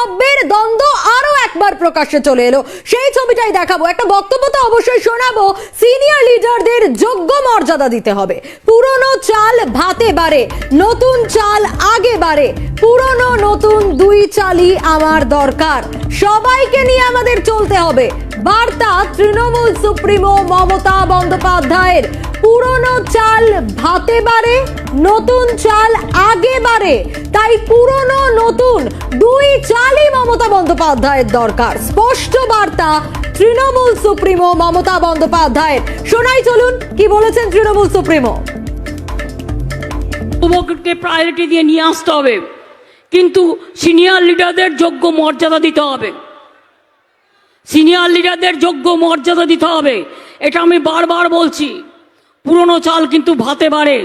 নব্বের দ্বন্দ্ব আরও একবার প্রকাশ্যে চলে এলো। সেই ছবিটাই দেখাবো। একটা বক্তব্য তো অবশ্যই শোনাবো। সিনিয়র লিডারদের যোগ্য মর্যাদা দিতে হবে। পুরনো চাল ভাতে বাড়ে, নতুন চাল আগে বাড়ে। পুরনো নতুন দুই চালই আমার দরকার। সবাইকে নিয়ে আমাদের চলতে হবে। বার্তা তৃণমূল সুপ্রিমো মমতা বন্দ্যোপাধ্যায়ের। পুরনো চাল ভাতে বাড়ে, নতুন চাল আগে বাড়ে। তাই পুরনো, নতুন, দুই চালই মমতা বন্দ্যোপাধ্যায়ের দরকার। স্পষ্ট বার্তা তৃণমূল সুপ্রিমো মমতা বন্দ্যোপাধ্যায়ের। শোনাই চলুন, কি বলেছেন তৃণমূল সুপ্রিমো? যুবককে প্রায়োরিটি দিয়ে নিয়ে আসতে হবে। কিন্তু সিনিয়র লিডারদের যোগ্য মর্যাদা দিতে হবে। সিনিয়র লিডারদের যোগ্য মর্যাদা দিতে হবে। এটা আমি বারবার বলছি। পুরনো চাল কিন্তু ভাতে বাড়ে,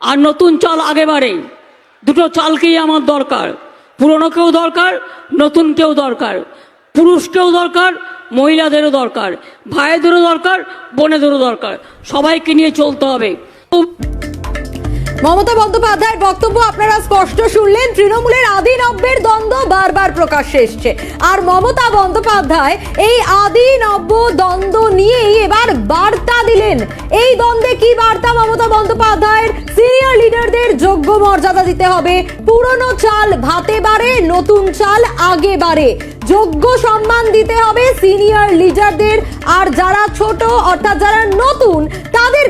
আর নতুন চাল আগে বাড়ে। দুটো চালকেই আমার দরকার। পুরনোকেও দরকার নতুনকেও দরকার। পুরুষকেও দরকার, মহিলাদেরও দরকার। ভাইদেরও দরকার, বোনেদেরও দরকার। সবাইকে নিয়ে চলতে হবে। মমতা বন্দ্যোপাধ্যায়ের বক্তব্য আপনারা স্পষ্ট শুনলেন। তৃণমূলের আদি নব্যের দ্বন্দ্ব বারবার প্রকাশ্যে এসছে। আর মমতা বন্দ্যোপাধ্যায় এই আদি নব্য দ্বন্দ্ব নিয়েই এবার বার্তা দিলেন। এই দ্বন্দ্বে কি বার্তা মমতা বন্দ্যোপাধ্যায়ের? সিনিয়র লিডারদের যোগ্য মর্যাদা দিতে হবে। পুরনো চাল ভাতে বাড়ে, নতুন চাল আগে বাড়ে। যোগ্য সম্মান দিতে হবে সিনিয়র লিডারদের। আর যারা ছোট, অর্থাৎ যারা নতুন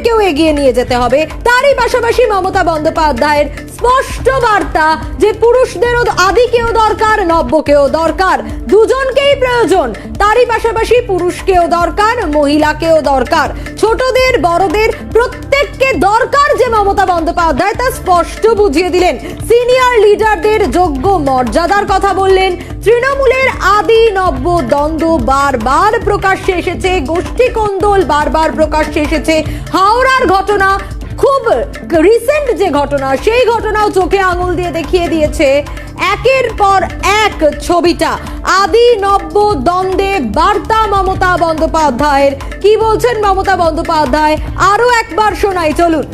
তাদেরকেও এগিয়ে নিয়ে যেতে হবে। তারই পাশাপাশি মমতা বন্দ্যোপাধ্যায়ের স্পষ্ট বার্তা যে পুরুষদেরও আদিকেও দরকার, নব্যকেও দরকার, দুজনকেই প্রয়োজন। তারই পাশাপাশি পুরুষকেও দরকার, মহিলাকেও দরকার। ছোটদের, বড়দের প্রত্যেককে দরকার। মমতা বন্দ্যোপাধ্যায় তা স্পষ্ট বুঝিয়ে দিলেন। সিনিয়র লিডারদের যোগ্য মর্যাদার কথা বললেন। তৃণমূলের আদি নব্য দ্বন্দ্ব বারবার প্রকাশ্যে এসেছে। গোষ্ঠী কোন্দল বারবার প্রকাশ্যে এসেছে। হাওড়ার ঘটনা, খুব রিসেন্ট যে ঘটনা, সেই ঘটনাও চোখে আঙুল দিয়ে দেখিয়ে দিয়েছে। একের পর এক ছবিটা। আদি নব্য দ্বন্দ্বে বার্তা মমতা বন্দ্যোপাধ্যায়ের। কি বলছেন মমতা বন্দ্যোপাধ্যায়? আরও একবার শোনাই, চলুন।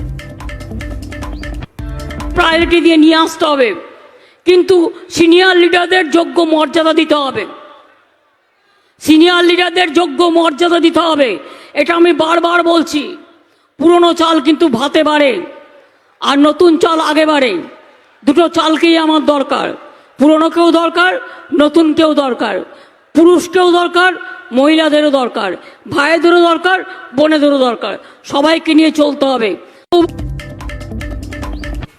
প্রায়োরিটি দিয়ে নিয়ে আসতে হবে। কিন্তু সিনিয়র লিডারদের যোগ্য মর্যাদা দিতে হবে। সিনিয়র লিডারদের যোগ্য মর্যাদা দিতে হবে। এটা আমি বারবার বলছি। পুরনো চাল কিন্তু ভাতে বাড়ে, আর নতুন চাল আগে বাড়ে। দুটো চালকেই আমার দরকার। পুরনোকেও দরকার নতুনকেও দরকার। পুরুষকেও দরকার, মহিলাদেরও দরকার। ভাইদেরও দরকার, বোনেদেরও দরকার। সবাইকে নিয়ে চলতে হবে।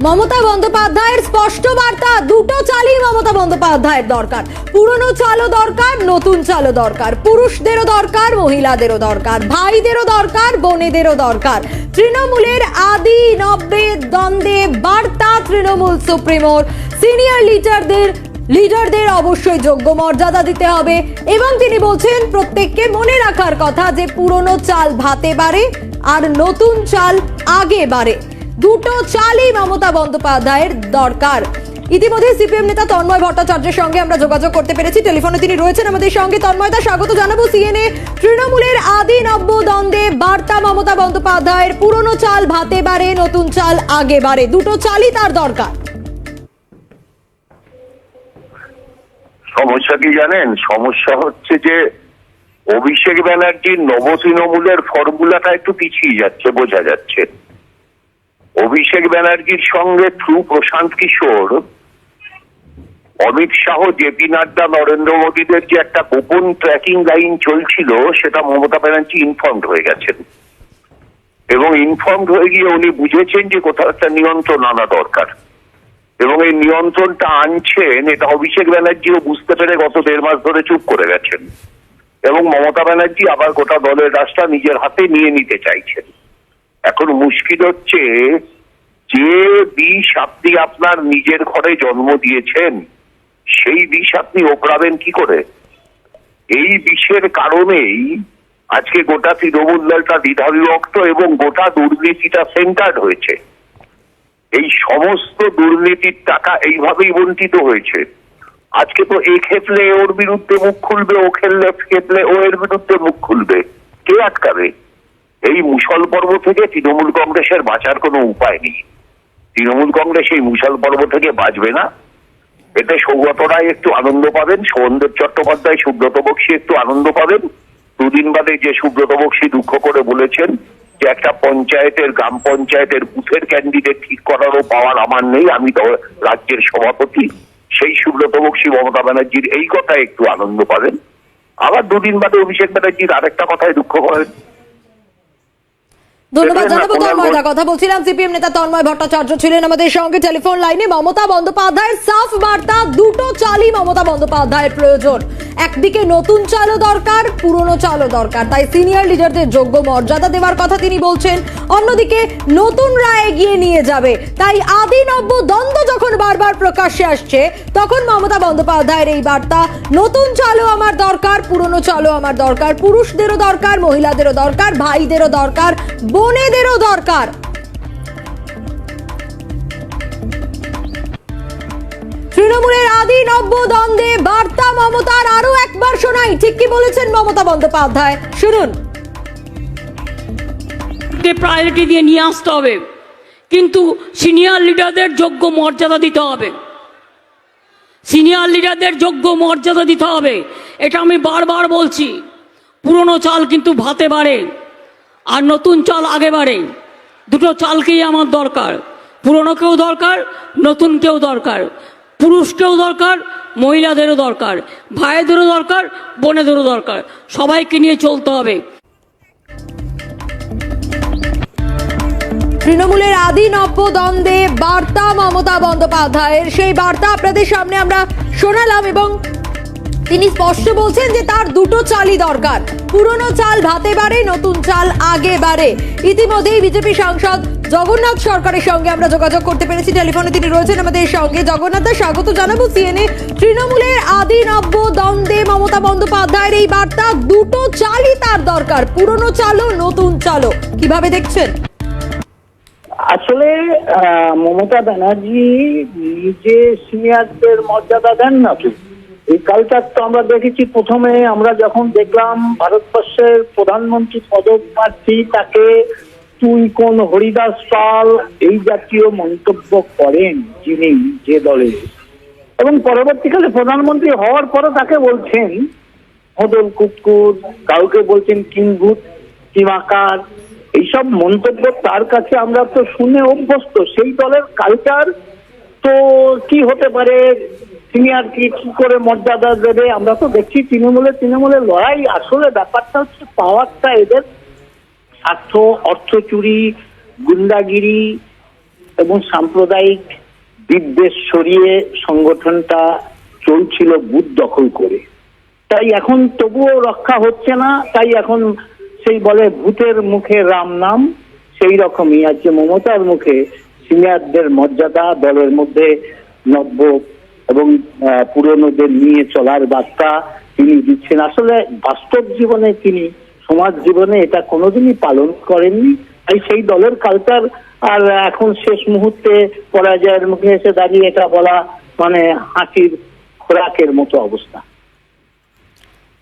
মমতা বন্দ্যোপাধ্যায়ের স্পষ্ট বার্তা, দুটো চালই মমতা বন্দ্যোপাধ্যায়ের দরকার। পুরনো চালও দরকার, নতুন চালও দরকার। পুরুষদেরও দরকার, মহিলাদেরও দরকার। ভাইদেরও দরকার, বোনেদেরও দরকার। তৃণমূলের আদি নব্বে দ্বন্দ্বে বার্তা তৃণমূল সুপ্রিমোর। সিনিয়র লিডারদের লিডারদের অবশ্যই যোগ্য মর্যাদা দিতে হবে। এবং তিনি বলছেন, প্রত্যেককে মনে রাখার কথা যে পুরনো চাল ভাতে বাড়ে, আর নতুন চাল আগে বাড়ে। দুটো চালই মমতা বন্দ্যোপাধ্যায়ের দরকার। ইতিমধ্যে সিপিএম নেতা তন্ময় ভট্টাচার্যের সঙ্গে আমরা যোগাযোগ করতে পেরেছি। টেলিফোনে তিনি রয়েছেন আমাদের সঙ্গে। তন্ময়দা, স্বাগত জানাব সিএনএ তৃণমূলের আদি নব্য দ্বন্দ্বে। বার্তা, মমতা বন্দ্যোপাধ্যায়ের পুরনো চাল ভাতে বাড়ে, নতুন চাল আগে বাড়ে। দুটো চালই তার দরকার। সমস্যা কি জানেন? সমস্যা হচ্ছে যে অভিষেক ব্যানার্জির নব তৃণমূলের ফর্মুলাটা একটু পিছিয়ে যাচ্ছে, বোঝা যাচ্ছে। অভিষেক ব্যানার্জির সঙ্গে থ্রু প্রশান্ত কিশোর, অমিত শাহ জেপি নাড্ডা, নরেন্দ্র মোদীদের যে একটা গোপন ট্র্যাকিং লাইন চলছিল, সেটা মমতা ব্যানার্জি ইনফর্মড হয়ে গেছেন। এবং ইনফর্মড হয়ে গিয়ে উনি বুঝেছেন যে কোথাও একটা নিয়ন্ত্রণ আনা দরকার। এবং এই নিয়ন্ত্রণটা আনছেন, এটা অভিষেক ব্যানার্জিও বুঝতে পেরে গত দেড় মাস ধরে চুপ করে গেছেন। এবং মমতা ব্যানার্জি আবার গোটা দলের রাস্তা নিজের হাতে নিয়ে নিতে চাইছেন। এখন মুশকিল হচ্ছে যে বিষ আপনি আপনার নিজের ঘরে জন্ম দিয়েছেন, সেই বিষ আপনি ওপরাবেন কি করে? এই বিষের কারণেই আজকে গোটা তৃণমূল দলটা দ্বিধাবিভক্ত এবং গোটা দুর্নীতিটা সেন্টার্ড হয়েছে। এই সমস্ত দুর্নীতির টাকা এইভাবেই বঞ্চিত হয়েছে। আজকে তো এ ক্ষেত্রে ওর বিরুদ্ধে মুখ খুলবে, ও খেললে ক্ষেত্রে ও এর বিরুদ্ধে মুখ খুলবে। কে আটকাবে? এই মুসল পর্ব থেকে তৃণমূল কংগ্রেসের বাঁচার কোনো উপায় নেই। তৃণমূল কংগ্রেস এই মুসল পর্ব থেকে বাঁচবে না। এতে সৌগত রায় একটু আনন্দ পাবেন সৌন্দর চট্টোপাধ্যায়, সুব্রত বক্সী একটু আনন্দ পাবেন। দুদিন বাদে যে সুব্রত বক্সী দুঃখ করে বলেছেন যে একটা পঞ্চায়েতের গ্রাম পঞ্চায়েতের বুথের ক্যান্ডিডেট ঠিক করারও পাওয়ার আমার নেই, আমি রাজ্যের সভাপতি। সেই সুব্রত বক্সী মমতা ব্যানার্জির এই কথা একটু আনন্দ পাবেন। আবার দুদিন বাদে অভিষেক ব্যানার্জির আরেকটা কথায় দুঃখ করেন। ধন্যবাদ জানাব কোনো তন্ময় দা। কথা বলছিলাম সিপিএম নেতা তন্ময় ভট্টাচার্য ছিলেন আমাদের সঙ্গে। টেলিফোন লাইনে মমতা বন্দ্যোপাধ্যায়ের সাফ বার্তা দুটো চালই মমতা বন্দ্যোপাধ্যায়ের প্রয়োজন। একদিকে নতুন চালও দরকার পুরনো চালও দরকার। তাই সিনিয়র লিডারদের যোগ্য মর্যাদা দেওয়ার কথা তিনি বলছেন। অন্যদিকে নতুন রায় এগিয়ে নিয়ে যাবে। তাই আদি নব্য দ্বন্দ্ব যখন বারবার প্রকাশ্যে আসছে তখন মমতা বন্দ্যোপাধ্যায়ের এই বার্তা নতুন চালও আমার দরকার পুরনো চালও আমার দরকার পুরুষদেরও দরকার মহিলাদেরও দরকার ভাইদেরও দরকার বোনেদেরও দরকার। তৃণমূলের আদি নব্য দ্বন্দ্বে বার্তা মমতার আরও একবার শোনাই। ঠিক কি বলেছেন মমতা বন্দ্যোপাধ্যায়? শুনুন। প্রায়োরিটি দিয়ে নিয়ে আসতে হবে। কিন্তু সিনিয়র লিডারদের যোগ্য মর্যাদা দিতে হবে। সিনিয়র লিডারদের যোগ্য মর্যাদা দিতে হবে। এটা আমি বারবার বলছি। পুরনো চাল কিন্তু ভাতে বাড়ে। আর নতুন চাল আগে বাড়ে। দুটো চালকেই আমার দরকার? পুরনোকেও দরকার নতুনকেও দরকার। পুরুষকেও দরকার, মহিলাদেরও দরকার। ভাইদেরও দরকার, বোনেদেরও দরকার। সবাইকে নিয়ে চলতে হবে। তৃণমূলের আদি নব্য দ্বন্দ্বে বার্তা মমতা বন্দ্যোপাধ্যায়ের। সেই বার্তা আপনাদের সামনে আমরা শোনালাম এবং তিনি স্পষ্ট বলছেন যে তার দুটো চালই দরকার। পুরনো চাল ভাতে বাড়ে, নতুন চাল আগে বাড়ে। ইতিমধ্যেই বিজেপি সাংসদ জগন্নাথ সরকারের সঙ্গে আমরা যোগাযোগ করতে পেরেছি। টেলিফোনে তিনি রয়েছেন আমাদের সঙ্গে। জগন্নাথ দা, স্বাগত জানাব সিএনএ তৃণমূলের আদি নব্য দ্বন্দ্বে মমতা বন্দ্যোপাধ্যায়ের এই বার্তা, দুটো চালই তার দরকার, পুরনো চালও, নতুন চালও। কীভাবে দেখছেন? আসলে মমতা ব্যানার্জি নিজে সিনিয়রদের মর্যাদা দেন না এই কালচার তো আমরা দেখেছি প্রথমে আমরা যখন দেখলাম ভারতবর্ষের প্রধানমন্ত্রী পদপ্রার্থী তাকে তুই কোন হরিদাস পাল এই জাতীয় মন্তব্য করেন যিনি যে দলে। এবং পরবর্তীকালে প্রধানমন্ত্রী হওয়ার পরে তাকে বলছেন হদল কুকুর কাউকে বলছেন কিংভূত কিমাকার এইসব মন্তব্য তার কাছে আমরা তো শুনে অভ্যস্ত। সেই দলের কালচার তো কি হতে পারে? সিনিয়র কি কি করে মর্যাদা দেবে, আমরা তো দেখছি তৃণমূলে তৃণমূলের লড়াই। আসলে ব্যাপারটা হচ্ছে পাওয়ারটা এদের স্বার্থ, অর্থ চুরি, গুন্ডাগিরি এবং সাম্প্রদায়িক বিদ্বেষ সরিয়ে সংগঠনটা চলছিল বুথ দখল করে। তাই এখন তবুও রক্ষা হচ্ছে না। তাই এখন সেই বলে ভূতের মুখে রাম নাম, সেই রকমই। আজকে মমতার মুখে সিনিয়রদের মর্যাদা, দলের মধ্যে নব্য এবং পুরনোদের নিয়ে চলার বার্তা তিনি দিচ্ছেন। আসলে বাস্তব জীবনে তিনি, সমাজ জীবনে এটা কোনোদিনই পালন করেননি। তাই সেই দলের কালচার আর এখন শেষ মুহূর্তে পরাজয়ের মুখে এসে দাঁড়িয়ে এটা বলা মানে হাসির খোরাকের মতো অবস্থা।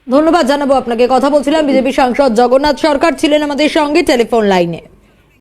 ধন্যবাদ জানাব আপনাকে। কথা বলছিলাম বিজেপি সাংসদ জগন্নাথ সরকার, ছিলেন আমাদের সঙ্গে টেলিফোন লাইনে।